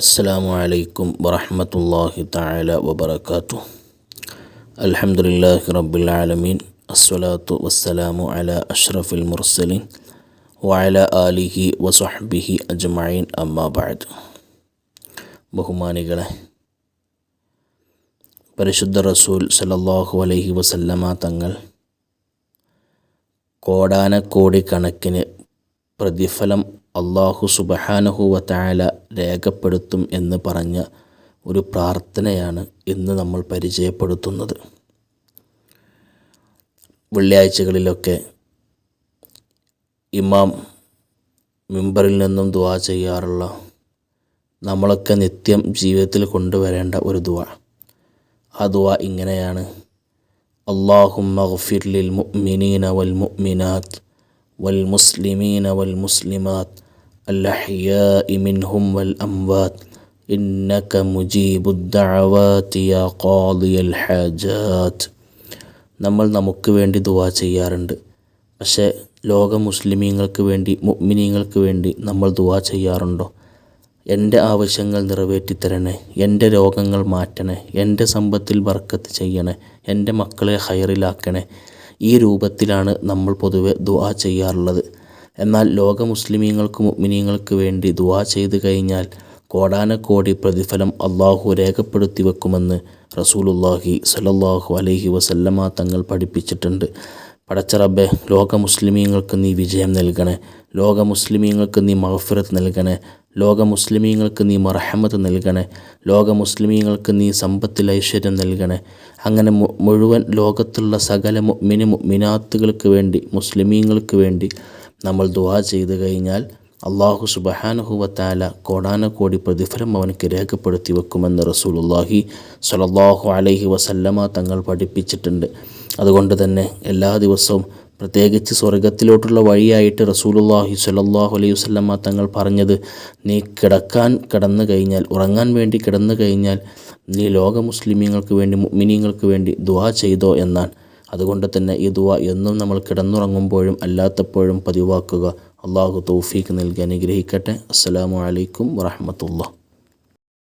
അസ്സാമു അലൈക്കും വറഹമത്തല്ലാഹി താല വബർക്കാത്തു അലഹമുല്ലാഹി റബ്ബിൽ ആലമീൻ. അസ്വലാത്തു വസ്സലാമു അല അഷ്റഫുൽ മുർസലീൻ. വഅല ആലിഹി വസഹബിഹി അജ്മൈൻ അമ്മാബാദ് ബഹുമാനികളെ പരിശുദ്ധ റസൂൽ സലല്ലാഹു അലൈഹി വസല്ലമ തങ്ങൾ കോടാനക്കോടി കണക്കിന് പ്രതിഫലം അള്ളാഹു സുബഹാനഹുവത്തായാല രേഖപ്പെടുത്തും എന്ന് പറഞ്ഞ ഒരു പ്രാർത്ഥനയാണ് ഇന്ന് നമ്മൾ പരിചയപ്പെടുത്തുന്നത്. വെള്ളിയാഴ്ചകളിലൊക്കെ ഇമാം മിമ്പറിൽ നിന്നും ദുവാ ചെയ്യാറുള്ള നമ്മളൊക്കെ നിത്യം ജീവിതത്തിൽ കൊണ്ടുവരേണ്ട ഒരു ദുവ ആ ദുവ ഇങ്ങനെയാണ്. അള്ളാഹുമ്മ മഹഫിർലിൽ ലിൽ മുഅ്മിനീന വൽ മുഅ്മിനാത്ത് വൽ മുസ്ലിമീന വൽ മുസ്ലിമാത്ത് الأحياء منهم والأموات إنك مجيب الدعوات يا قاضي الحاجات നമ്മൾ നമുക്ക് വേണ്ടി ദുവാ ചെയ്യാറുണ്ട് പക്ഷേ ലോക മുസ്ലിമീങ്ങൾക്ക് വേണ്ടി മുഅ്മിനീങ്ങൾക്ക് വേണ്ടി നമ്മൾ ദുവാ ചെയ്യാറുണ്ടോ എൻ്റെ ആവശ്യങ്ങൾ നിറവേറ്റിത്തരണേ എൻ്റെ രോഗങ്ങൾ മാറ്റണേ എൻ്റെ സമ്പത്തിൽ ബർക്കത്ത് ചെയ്യണേ എൻ്റെ മക്കളെ ഹൈറിലാക്കണേ ഈ രൂപത്തിലാണ് നമ്മൾ പൊതുവെ ദുആ ചെയ്യാറുള്ളത് എന്നാൽ ലോക മുസ്ലിമീങ്ങൾക്കും മുഅ്മിനീങ്ങൾക്ക് വേണ്ടി ദുആ ചെയ്തു കഴിഞ്ഞാൽ കോടാനക്കോടി പ്രതിഫലം അള്ളാഹു രേഖപ്പെടുത്തി വെക്കുമെന്ന് റസൂലുല്ലാഹി സലല്ലാഹു അലൈഹി വസല്ലമ തങ്ങൾ പഠിപ്പിച്ചിട്ടുണ്ട്. പടച്ചറബെ ലോക മുസ്ലിമീങ്ങൾക്ക് നീ വിജയം നൽകണേ. ലോക മുസ്ലിമീങ്ങൾക്ക് നീ മഹഫിറത്ത് നൽകണേ. ലോക മുസ്ലിമീങ്ങൾക്ക് നീ മറഹമത്ത് നൽകണേ. ലോക മുസ്ലിമീങ്ങൾക്ക് നീ സമ്പത്തിൽ ഐശ്വര്യം നൽകണേ. അങ്ങനെ മുഴുവൻ ലോകത്തുള്ള സകല മിനി മിനാത്തുകൾക്ക് വേണ്ടി മുസ്ലിമീങ്ങൾക്ക് വേണ്ടി നമ്മൾ ദുവാ ചെയ്തു കഴിഞ്ഞാൽ അള്ളാഹു സുബഹാനുഹുവത്താല കോടാനക്കോടി പ്രതിഫലം അവനക്ക് രേഖപ്പെടുത്തി വെക്കുമെന്ന് റസൂലുല്ലാഹി സലല്ലാഹു അലൈഹി വസല്ലമ തങ്ങൾ പഠിപ്പിച്ചിട്ടുണ്ട്. അതുകൊണ്ട് തന്നെ എല്ലാ ദിവസവും പ്രത്യേകിച്ച് സ്വർഗത്തിലോട്ടുള്ള വഴിയായിട്ട് റസൂലുല്ലാഹി സലല്ലാഹു അലൈഹി വസ്ലമ തങ്ങൾ പറഞ്ഞത് നീ കിടക്കാൻ കിടന്നു കഴിഞ്ഞാൽ ഉറങ്ങാൻ വേണ്ടി കിടന്നു കഴിഞ്ഞാൽ നീ ലോക മുസ്ലിമീങ്ങൾക്ക് വേണ്ടി മുഅ്മിനീങ്ങൾക്ക് വേണ്ടി ദുആ ചെയ്തോ എന്നാണ്. അതുകൊണ്ട് തന്നെ ഈ ദുവ എന്നും നമ്മൾ കിടന്നുറങ്ങുമ്പോഴും അല്ലാത്തപ്പോഴും പതിവാക്കുക. അള്ളാഹു തൗഫീഖ് നൽകി അനുഗ്രഹിക്കട്ടെ. അസ്സലാമു അലൈക്കും വറഹമത്തുള്ള